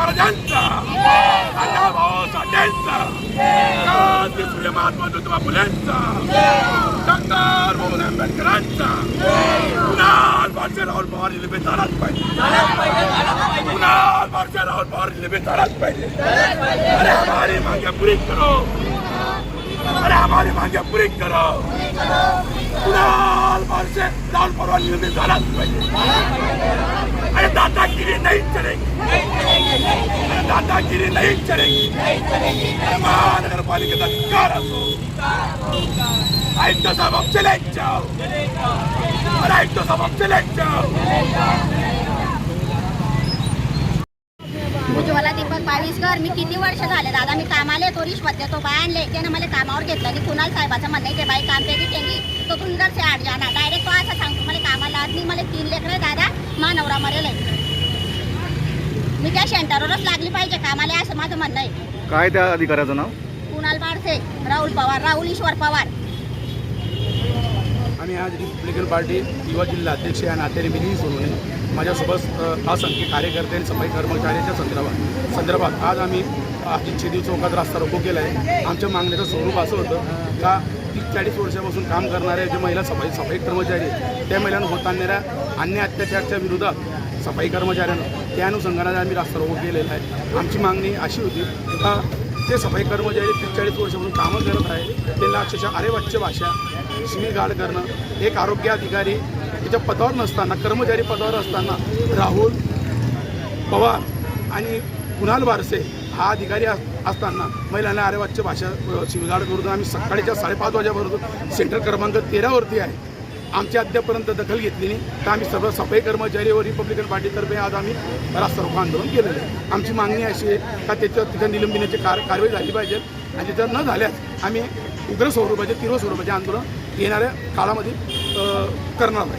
महाराजांचा भाऊ साठ्यांचा क्रांती सूर्य महात्मा ज्योतिबा फुलेंचा डॉक्टर बाबासाहेब आंबेडकरांचा कुणाल पारसे राहुल पवार जिल्हे बेताराच पाहिजे कुणाल पारसे राहुल पवार जिल्हे बेताराच पाहिजे अरे हमारी मांगे पूरी करो अरे हमारी मांगे पूरी करो कुणाल पारसे राहुल पवार जिल्हे बेताराच पाहिजे अरे दादागिरी नहीं चलेगी अरे दादागिरी नहीं चलेगी अरे महानगर असो आयुक्त साहेब चले जाओ आयुक्त साहेब चले जाओ उज्ज्वला दीपक बावीसकर मी किती वर्ष झाले दादा मी कामाले तो रिश्वत देतो बाय आणले. त्यानं मला कामावर घेतलं की कुणाल साहेबाचं म्हणणं आहे ते बाई काम केली त्यांनी तो तुंदर से आठ जाणार डायरेक्ट तो असं सांगतो मला कामाला आज मी मला तीन लेकर दादा. मा नवरा मी त्या सेंटरवरच लागली पाहिजे कामाला असं माझं म्हणणं आहे. काय त्या अधिकाऱ्याचं नाव? कुणाल बारसे राहुल पवार राहुल ईश्वर पवार. आम्ही आज रिपब्लिकन पार्टी युवा जिल्हा अध्यक्ष या नात्याने मिनी सोनवणे माझ्यासोबत असंख्य कार्यकर्ते आणि सफाई कर्मचाऱ्यांच्या संदर्भात संदर्भात आज आम्ही शेदी चौकात रस्ता रोको केला आहे आमच्या मागण्याचं स्वरूप असं होतं का तीस चाळीस वर्षापासून काम करणाऱ्या जे महिला सफाई सफाई कर्मचारी आहेत, त्या महिलांना होत आणणाऱ्या अन्य अत्याचारच्या विरोधात सफाई कर्मचाऱ्यांना त्या अनुषंगाने आम्ही रास्ता रोको केलेला आहे. आमची मागणी अशी होती का ते सफाई कर्मचारी त्रेचाळीस वर्ष म्हणून कामं करत आहे त्यांना अक्षरशः अरेवाच्य भाषा शिवीगाळ करणं एक आरोग्य अधिकारी त्याच्या पदावर नसताना कर्मचारी पदावर असताना राहुल पवार आणि कुणाल बारसे हा अधिकारी अस- असताना महिलांना अरेवाच्य भाषा अ, शिवीगाळ करून आम्ही सकाळीच्या साडेपाच वाजेपर्यंत सेंटर क्रमांक तेरावरती आहे. आमची अद्यापर्यंत दखल घेतली नाही. तर आम्ही सर्व सफाई कर्मचारी व रिपब्लिकन पार्टीतर्फे आज आम्ही रास्ता रोको आंदोलन केलेलं आहे. आमची मागणी अशी आहे का त्याच्या तिथं निलंबिण्याची कार कारवाई झाली पाहिजे आणि तिथं न झाल्यास आम्ही उग्र स्वरूपाचे तीव्र स्वरूपाचे आंदोलन येणाऱ्या काळामध्ये करणार आहे